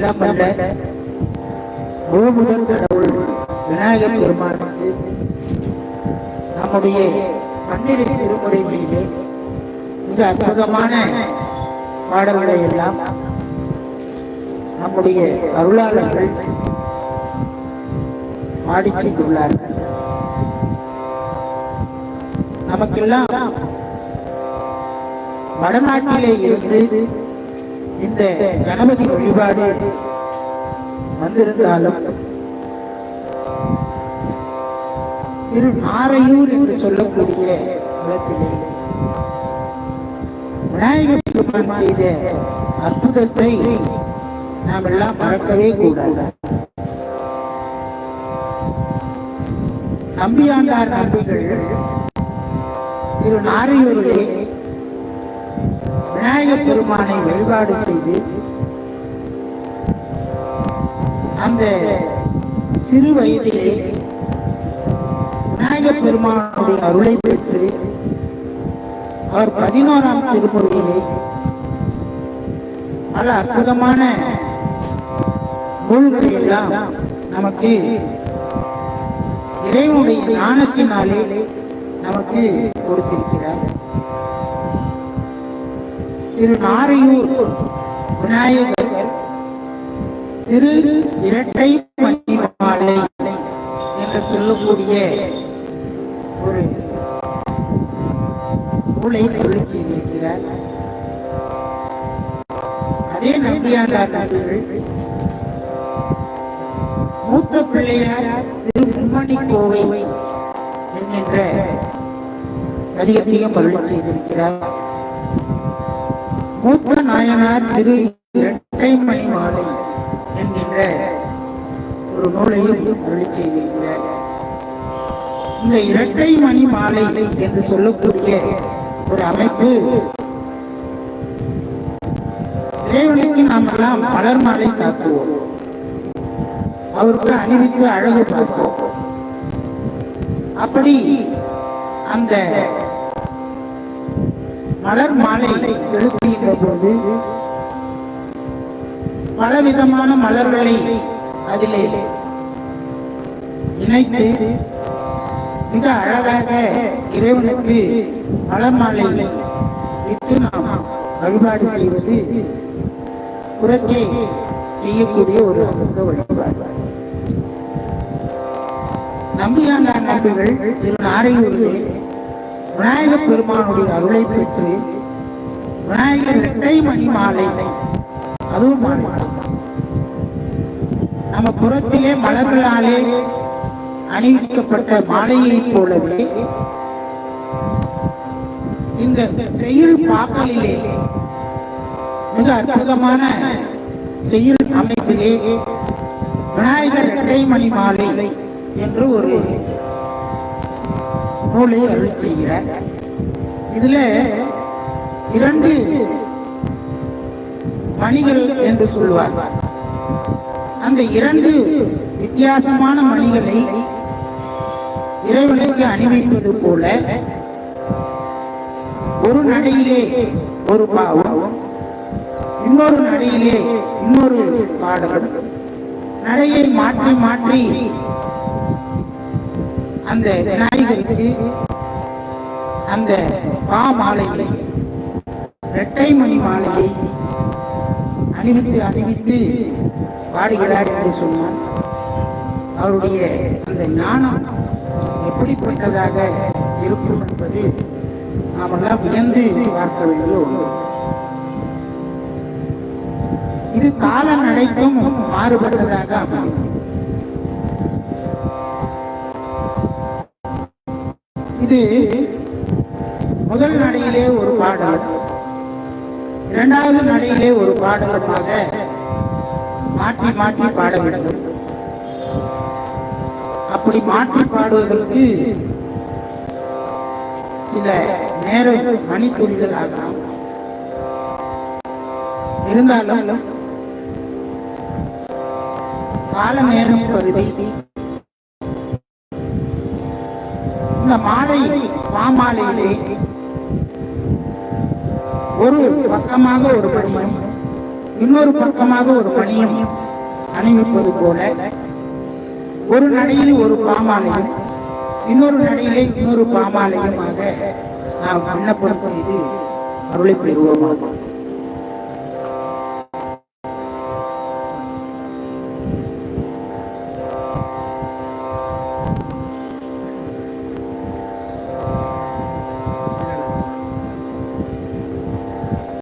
என்ன பண்ண? முழுமுதல் கடவுள் விநாயகர் பெருமானுக்கு நம்முடைய பன்னிரு திருமுறைகளிலே மிக அற்புதமான பாடல்களை எல்லாம் நம்முடைய அருளாளர்கள் பாடி சென்றுள்ளார்கள் நமக்கெல்லாம் வடநாட்டிலே இருந்து இந்த கணபதி வழிபாடு வந்திருந்தாலும் திரு நாரையூர் என்று சொல்லக்கூடிய இடத்திலே விநாயகர் பெருமான் செய்த அற்புதத்தை நாம் எல்லாம் மறக்கவே கூடாது. நம்பியாண்டார் நம்பிகள் திரு நாரையூரிலே விநாயகப் பெருமானை வழிபாடு செய்து அந்த சிறு வயதிலே விநாயகப் பெருமானுடைய அருளை பெற்று அவர் பதினோராம் திருமுறையிலே பல அற்புதமான நூல்களை எல்லாம் நமக்கு இறைவனுடைய ஞானத்தினாலே நமக்கு கொடுத்திருக்கிறார். திரு நாரையூர் விநாயகர் திரு இரட்டை மணிமாலை என்று சொல்லக்கூடிய ஒரு நூலை சொல்லி செய்திருக்கிறார். அதே நம்பியாண்டார் நபிகள் மூத்த பிள்ளையார் திரு மும்மணி கோவை என்கின்ற அதிகத்தையும் அருள் செய்திருக்கிறார். மூத்த நாயனார் திரு இரட்டை மணி மாலை என்கின்ற ஒரு நூலையும் அருளி செய்திருக்கிறார். இந்த இரட்டை மணி மாலை என்று சொல்லக்கூடிய ஒரு அமைப்பு இறைவனுக்கு நாம் எல்லாம் மலர் மாலை சாத்துவோம். அவருக்கு அணிவித்து அழகு பார்ப்போம். அப்படி அந்த மலர் மாலை செலுத்துகின்ற போது பலவிதமான மலர்களை அதிலே இணைத்து மிக அழகாக இறைவனுக்கு மலர் மாலை இட்டு நாம் வழிபாடு செய்வது புறத்தே செய்யக்கூடிய ஒரு அற்புத வழிபாடு. நம்பியாண்டார் நம்பிகள் திரு நாரையூரிலே விநாயக பெருமானுடைய அருளை பெற்று விநாயகர் இரட்டை மணி மாலை அதுவும் நம்ம புறத்திலே மலர்களாலே அணிவிக்கப்பட்ட மாலையைப் போலவே இந்த செயல் பாக்கலிலே மிக அற்புதமான செயல் அமைப்பிலே விநாயகர் இரட்டை மணி மாலை என்று ஒரு நூலை அருள் செய்கிறார். இதுல இரண்டு மணிகள் என்று சொல்வார். அந்த இரண்டு வித்தியாசமான மணிகளை இறைவனுக்கு அணிவிப்பது போல ஒரு நடையிலே ஒரு பாவம் இன்னொரு நடையிலே இன்னொரு பாடலும். நடையை மாற்றி மாற்றி அந்த விநாயகருக்கு அந்த பா மாலையை இரட்டை மணி மாலையை அணிவித்து அணிவித்து பாடுகிறார் என்று சொன்னார். அவருடைய அந்த ஞானம் எப்படிப்பட்டதாக இருக்கும் என்பது நாமெல்லாம் வியந்து பார்க்க வேண்டிய ஒன்று. இது காலம் அனைத்தும் மாறுபட்டதாக அமையும். இது முதல் நடையிலே ஒரு பாடல். இரண்டாவது நடையிலே ஒரு பாடலுமாக மாற்றி மாற்றி பாட வேண்டும். அப்படி மாற்றி பாடுவதற்கு சில நேர மணித்துளிகள் ஆகலாம். இருந்தாலும் கால நேரம் கருதி அந்த மாலை மாமாலையிலே ஒரு பக்கமாக ஒரு பணியும் இன்னொரு பக்கமாக ஒரு பணியும் அணிவிப்பது போல ஒரு நடையில் ஒரு பாமாலையும் இன்னொரு நடையிலே இன்னொரு பாமாலையுமாக நாம் விண்ணப்பம் செய்து அருளை பெறுவோமாக.